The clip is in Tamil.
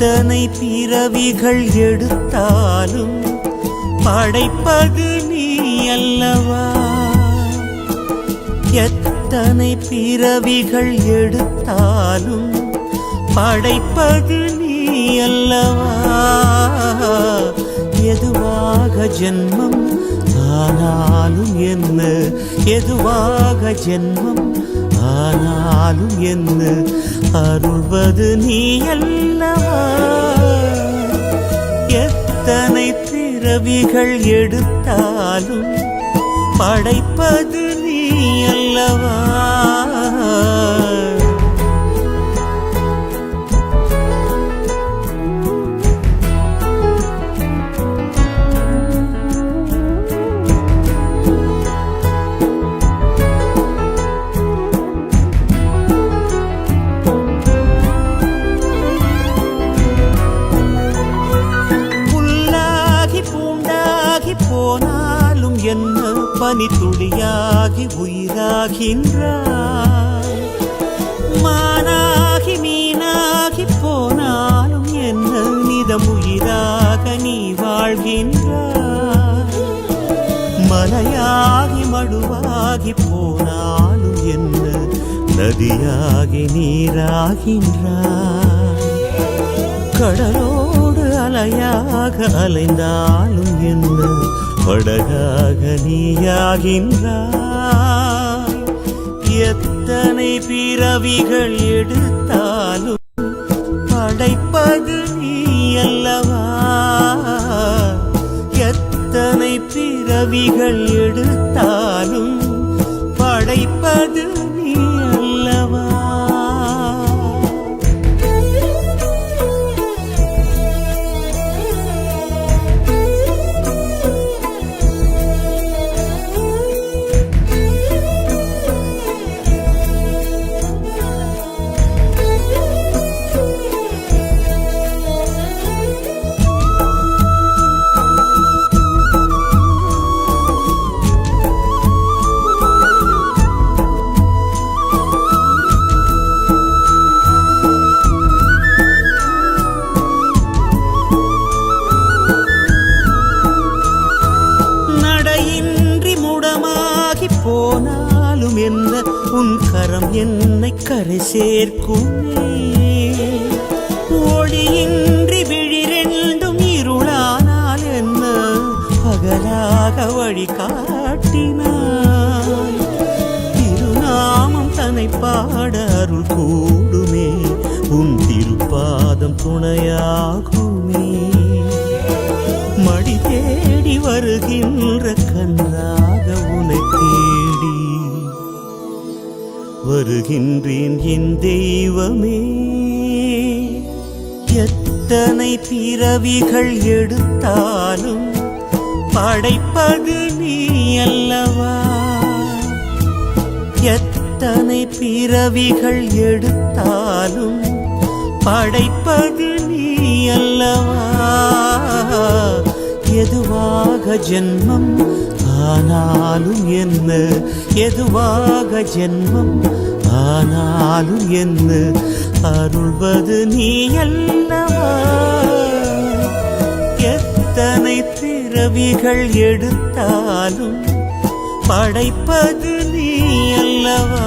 எத்தனை பிறவிகள் எடுத்தாலும் படைப்பது நீ அல்லவா? எத்தனை பிறவிகள் எடுத்தாலும் படைப்பது நீ அல்லவா? எதுவாக ஜென்மம் ஆனாலும் என்ன? எதுவாக ஜென்மம்? ஆனாலும் என்ன? அருள்வது நீ அல்லவா? எத்தனை பிறவிகள் எடுத்தாலும் படைப்பது நீ அல்ல. பனி துளியாகி உயிராகின்றாய். மானாகி மீனாகி போனாலும் என்ன நிதம் உயிராக நீ வாழ்கின்றாய். மலையாகி மடுவாகி போனாலும் என்ன நதியாகி நீராகின்றாய். கடலோடு அலையாக அலைந்தாலும் என்ன படகாக நீயாகின்றாய். எத்தனை பிறவிகள் எடுத்தாலும் படைப்பது நீ அல்லவா எத்தனை பிறவிகள் எடுத்தாலும் படைப்பது நீ போனாலும் என்ன? உன் கரம் என்னை கரை சேர்க்குமே. ஒளியின்றி விழிரெண்டும் இருளானால் என்ன? பகலாக வழி காட்டினாய். திருநாமம் தன்னை பாட அருள் கூடுமே. உன் திருப்பாதம் துணையாகுமே. வருகின்றேன் என் தெய்வமே. எத்தனை பிறவிகள் எடுத்தாலும் படைப்பது நீ அல்லவா? எத்தனை பிறவிகள் எடுத்தாலும் படைப்பது நீ அல்லவா? எதுவாக ஜென்மம் ஆனாலும் என்ன? எதுவாக ஜென்மம் ஆனாலும் என்ன அருள்வது நீ அல்லவா? எத்தனை பிறவிகள் எடுத்தாலும் படைப்பது நீ அல்லவா?